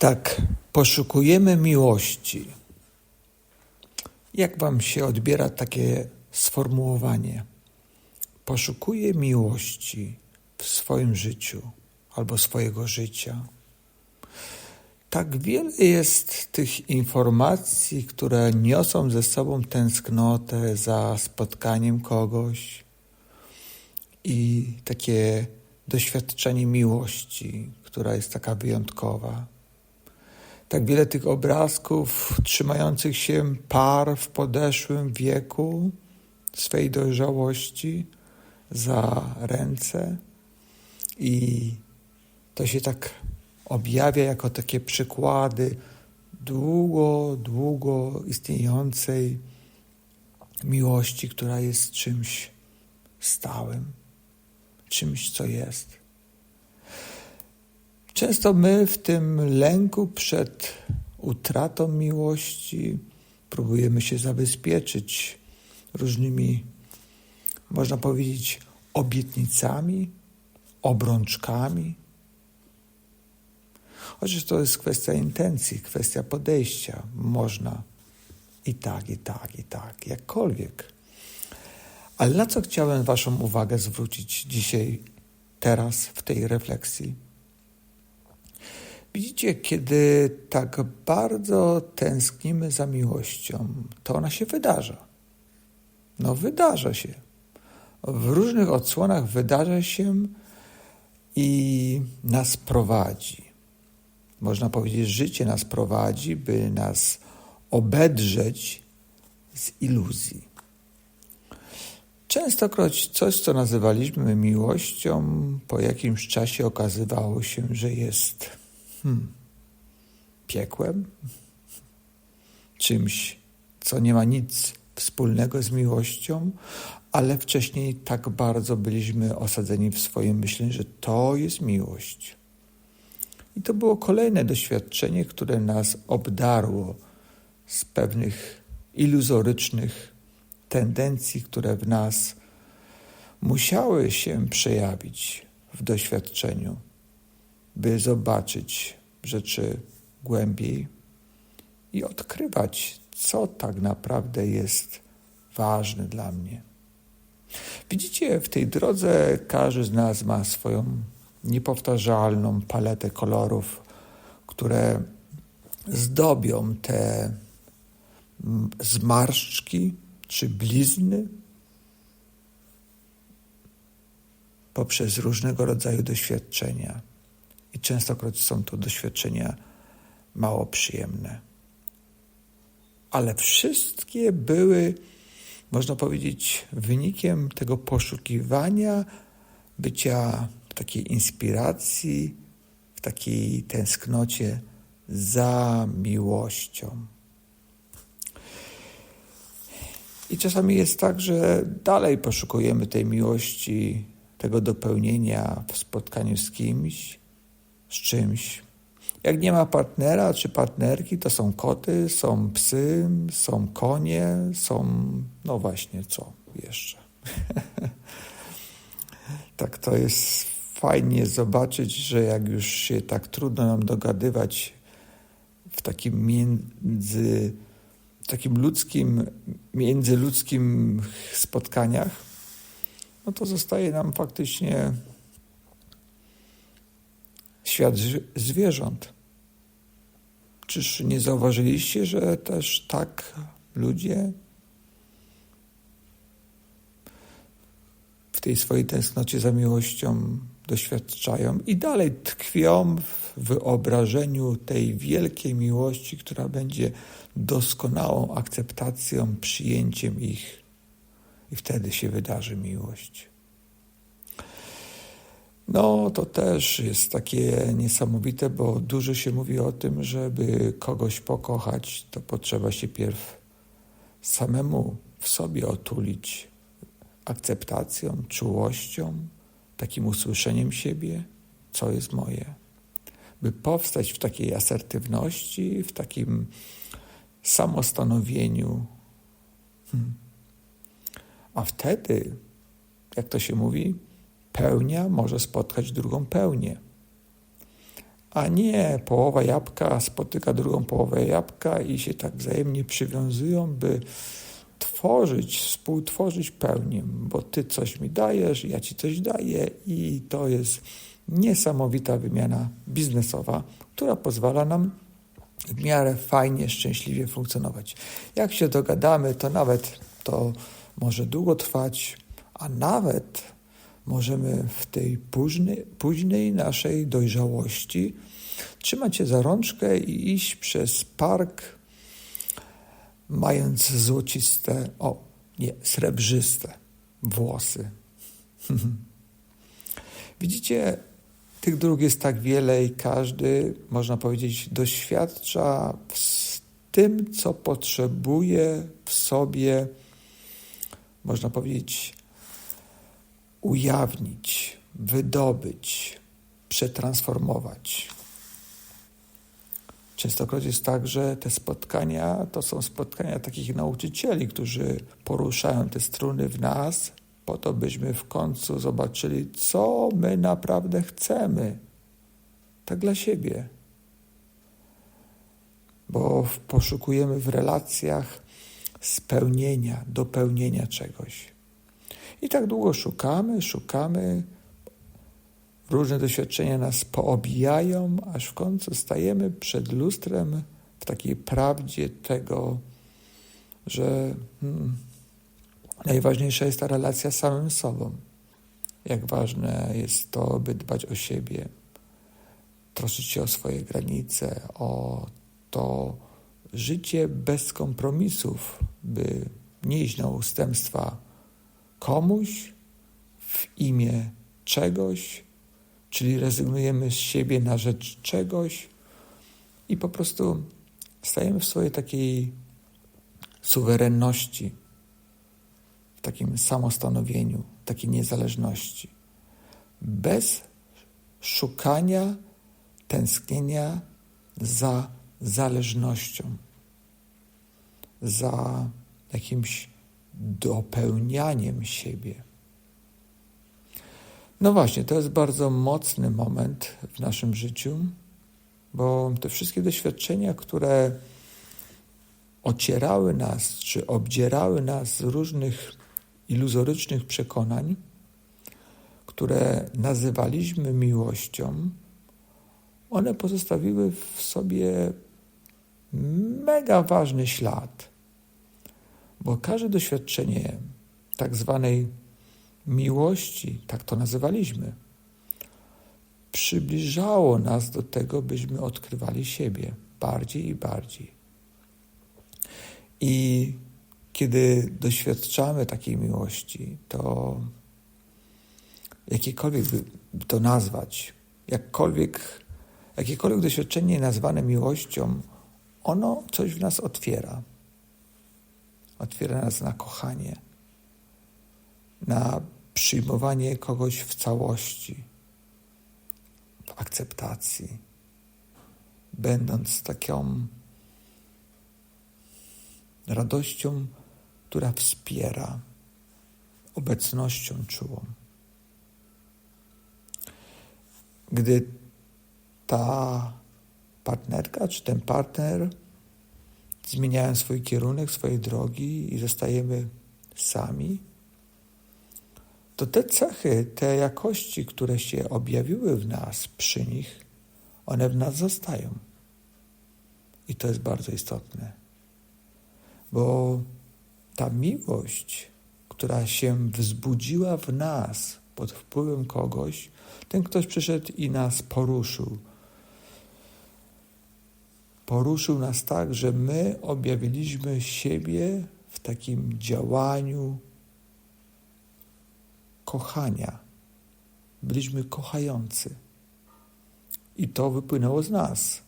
Tak, poszukujemy miłości. Jak Wam się odbiera takie sformułowanie? Poszukuję miłości w swoim życiu albo swojego życia. Tak wiele jest tych informacji, które niosą ze sobą tęsknotę za spotkaniem kogoś i takie doświadczenie miłości, która jest taka wyjątkowa tak wiele tych obrazków trzymających się par w podeszłym wieku swej dojrzałości za ręce i to się tak objawia jako takie przykłady długo, długo istniejącej miłości, która jest czymś stałym, czymś, co jest. Często my w tym lęku przed utratą miłości próbujemy się zabezpieczyć różnymi, można powiedzieć, obietnicami, obrączkami. Chociaż to jest kwestia intencji, kwestia podejścia. Można i tak, i tak, i tak, jakkolwiek. Ale na co chciałem Waszą uwagę zwrócić dzisiaj, teraz, w tej refleksji? Widzicie, kiedy tak bardzo tęsknimy za miłością, to ona się wydarza. No, wydarza się. W różnych odsłonach wydarza się i nas prowadzi. Można powiedzieć, życie nas prowadzi, by nas obedrzeć z iluzji. Częstokroć coś, co nazywaliśmy miłością, po jakimś czasie okazywało się, że jest hmm, piekłem, czymś, co nie ma nic wspólnego z miłością, ale wcześniej tak bardzo byliśmy osadzeni w swoim myśleniu, że to jest miłość. I to było kolejne doświadczenie, które nas obdarło z pewnych iluzorycznych tendencji, które w nas musiały się przejawić w doświadczeniu by zobaczyć rzeczy głębiej i odkrywać, co tak naprawdę jest ważne dla mnie. Widzicie, w tej drodze każdy z nas ma swoją niepowtarzalną paletę kolorów, które zdobią te zmarszczki czy blizny poprzez różnego rodzaju doświadczenia i częstokroć są to doświadczenia mało przyjemne. Ale wszystkie były, można powiedzieć, wynikiem tego poszukiwania, bycia w takiej inspiracji, w takiej tęsknocie za miłością. I czasami jest tak, że dalej poszukujemy tej miłości, tego dopełnienia w spotkaniu z kimś, z czymś. Jak nie ma partnera czy partnerki, to są koty, są psy, są konie, są. No właśnie, co jeszcze? tak to jest fajnie zobaczyć, że jak już się tak trudno nam dogadywać w takim między, takim ludzkim, międzyludzkim spotkaniach, no to zostaje nam faktycznie świat zwierząt. Czyż nie zauważyliście, że też tak ludzie w tej swojej tęsknocie za miłością doświadczają i dalej tkwią w wyobrażeniu tej wielkiej miłości, która będzie doskonałą akceptacją, przyjęciem ich, i wtedy się wydarzy miłość. No, to też jest takie niesamowite, bo dużo się mówi o tym, żeby kogoś pokochać, to potrzeba się pierw samemu w sobie otulić akceptacją, czułością, takim usłyszeniem siebie, co jest moje. By powstać w takiej asertywności, w takim samostanowieniu. Hmm. A wtedy, jak to się mówi, pełnia może spotkać drugą pełnię. a nie połowa jabłka spotyka drugą połowę jabłka i się tak wzajemnie przywiązują, by tworzyć, współtworzyć pełnię, bo ty coś mi dajesz, ja ci coś daję i to jest niesamowita wymiana biznesowa, która pozwala nam w miarę fajnie, szczęśliwie funkcjonować. Jak się dogadamy, to nawet to może długo trwać, a nawet możemy w tej późnej, późnej naszej dojrzałości trzymać się za rączkę i iść przez park, mając złociste, o nie, srebrzyste włosy. Widzicie, tych dróg jest tak wiele i każdy, można powiedzieć, doświadcza z tym, co potrzebuje w sobie, można powiedzieć, ujawnić, wydobyć, przetransformować. Częstokroć jest tak, że te spotkania to są spotkania takich nauczycieli, którzy poruszają te struny w nas, po to byśmy w końcu zobaczyli, co my naprawdę chcemy. Tak dla siebie. Bo poszukujemy w relacjach spełnienia, dopełnienia czegoś. I tak długo szukamy, szukamy. Różne doświadczenia nas poobijają, aż w końcu stajemy przed lustrem w takiej prawdzie tego, że hmm, najważniejsza jest ta relacja z samym sobą. Jak ważne jest to, by dbać o siebie, troszczyć się o swoje granice, o to życie bez kompromisów, by nie iść na ustępstwa komuś w imię czegoś, czyli rezygnujemy z siebie na rzecz czegoś i po prostu stajemy w swojej takiej suwerenności, w takim samostanowieniu, takiej niezależności, bez szukania, tęsknienia za zależnością, za jakimś dopełnianiem siebie. No właśnie, to jest bardzo mocny moment w naszym życiu, bo te wszystkie doświadczenia, które ocierały nas, czy obdzierały nas z różnych iluzorycznych przekonań, które nazywaliśmy miłością, one pozostawiły w sobie mega ważny ślad bo każde doświadczenie tak zwanej miłości, tak to nazywaliśmy, przybliżało nas do tego, byśmy odkrywali siebie bardziej i bardziej. I kiedy doświadczamy takiej miłości, to jakiekolwiek by to nazwać, jakkolwiek, jakiekolwiek doświadczenie nazwane miłością, ono coś w nas otwiera otwiera nas na kochanie, na przyjmowanie kogoś w całości, w akceptacji, będąc taką radością, która wspiera, obecnością czułą. Gdy ta partnerka czy ten partner zmieniają swój kierunek, swoje drogi i zostajemy sami, to te cechy, te jakości, które się objawiły w nas przy nich, one w nas zostają. I to jest bardzo istotne, bo ta miłość, która się wzbudziła w nas pod wpływem kogoś, ten ktoś przyszedł i nas poruszył, poruszył nas tak, że my objawiliśmy siebie w takim działaniu kochania. Byliśmy kochający. I to wypłynęło z nas.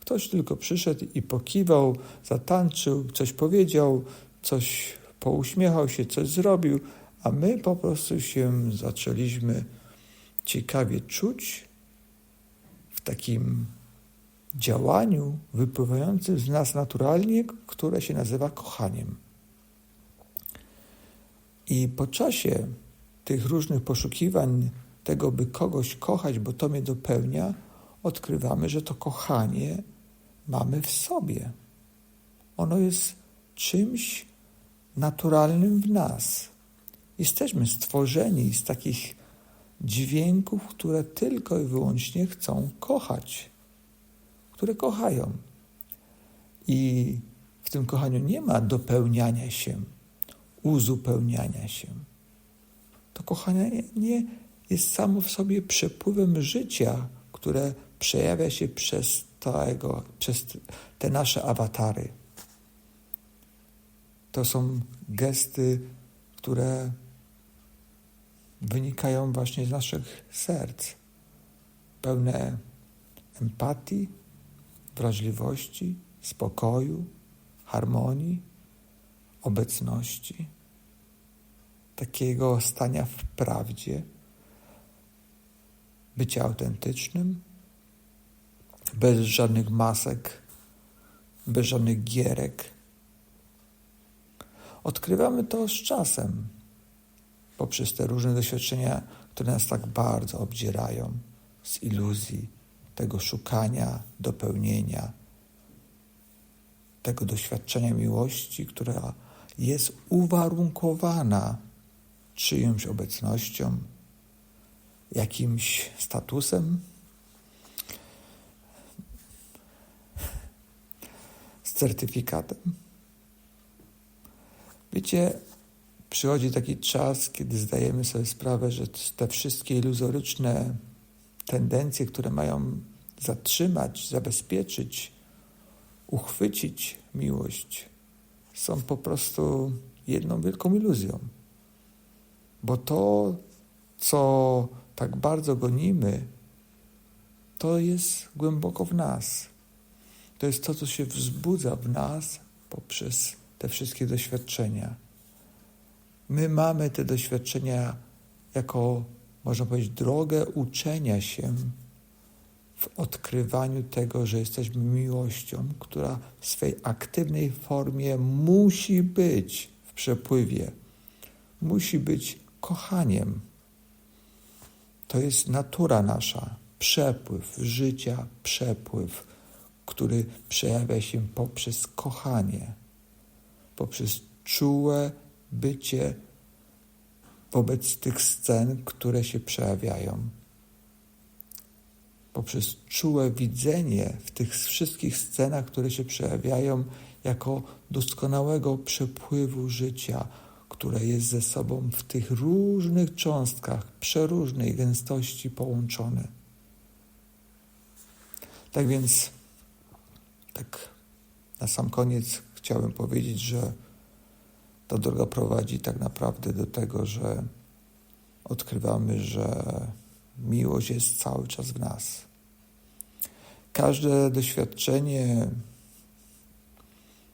Ktoś tylko przyszedł i pokiwał, zatańczył, coś powiedział, coś pouśmiechał się, coś zrobił, a my po prostu się zaczęliśmy ciekawie czuć w takim działaniu wypływającym z nas naturalnie, które się nazywa kochaniem. I po czasie tych różnych poszukiwań tego, by kogoś kochać, bo to mnie dopełnia, odkrywamy, że to kochanie mamy w sobie. Ono jest czymś naturalnym w nas. Jesteśmy stworzeni z takich dźwięków, które tylko i wyłącznie chcą kochać, które kochają. I w tym kochaniu nie ma dopełniania się, uzupełniania się. To kochanie nie jest samo w sobie przepływem życia, które przejawia się przez, tego, przez te nasze awatary. To są gesty, które wynikają właśnie z naszych serc, pełne empatii, wrażliwości, spokoju, harmonii, obecności, takiego stania w prawdzie, bycia autentycznym, bez żadnych masek, bez żadnych gierek. Odkrywamy to z czasem, poprzez te różne doświadczenia, które nas tak bardzo obdzierają, z iluzji, tego szukania, dopełnienia, tego doświadczenia miłości, która jest uwarunkowana czyjąś obecnością, jakimś statusem, z certyfikatem. Wiecie, przychodzi taki czas, kiedy zdajemy sobie sprawę, że te wszystkie iluzoryczne tendencje, które mają zatrzymać, zabezpieczyć, uchwycić miłość, są po prostu jedną wielką iluzją. Bo to, co tak bardzo gonimy, to jest głęboko w nas. To jest to, co się wzbudza w nas poprzez te wszystkie doświadczenia. My mamy te doświadczenia jako, można powiedzieć, drogę uczenia się w odkrywaniu tego, że jesteśmy miłością, która w swej aktywnej formie musi być w przepływie, musi być kochaniem. To jest natura nasza, przepływ życia, przepływ, który przejawia się poprzez kochanie, poprzez czułe bycie wobec tych scen, które się przejawiają. Poprzez czułe widzenie w tych wszystkich scenach, które się przejawiają jako doskonałego przepływu życia, które jest ze sobą w tych różnych cząstkach, przeróżnej gęstości połączone. Tak więc, tak na sam koniec chciałem powiedzieć, że ta droga prowadzi tak naprawdę do tego, że odkrywamy, że miłość jest cały czas w nas. Każde doświadczenie,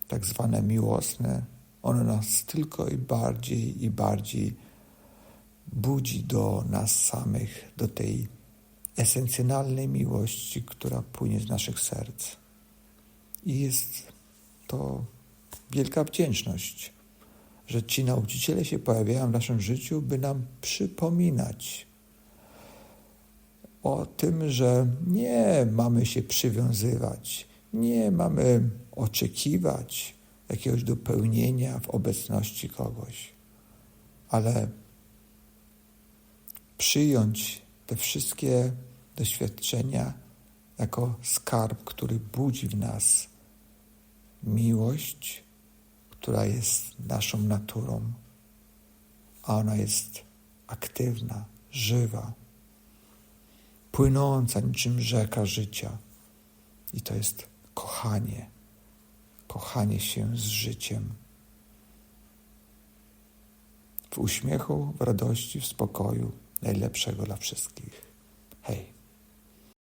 tak zwane miłosne, ono nas tylko i bardziej i bardziej budzi do nas samych, do tej esencjonalnej miłości, która płynie z naszych serc. I jest to wielka wdzięczność, że ci nauczyciele się pojawiają w naszym życiu, by nam przypominać o tym, że nie mamy się przywiązywać, nie mamy oczekiwać jakiegoś dopełnienia w obecności kogoś, ale przyjąć te wszystkie doświadczenia jako skarb, który budzi w nas miłość, która jest naszą naturą, a ona jest aktywna, żywa, płynąca niczym rzeka życia. I to jest kochanie, kochanie się z życiem. W uśmiechu, w radości, w spokoju, najlepszego dla wszystkich.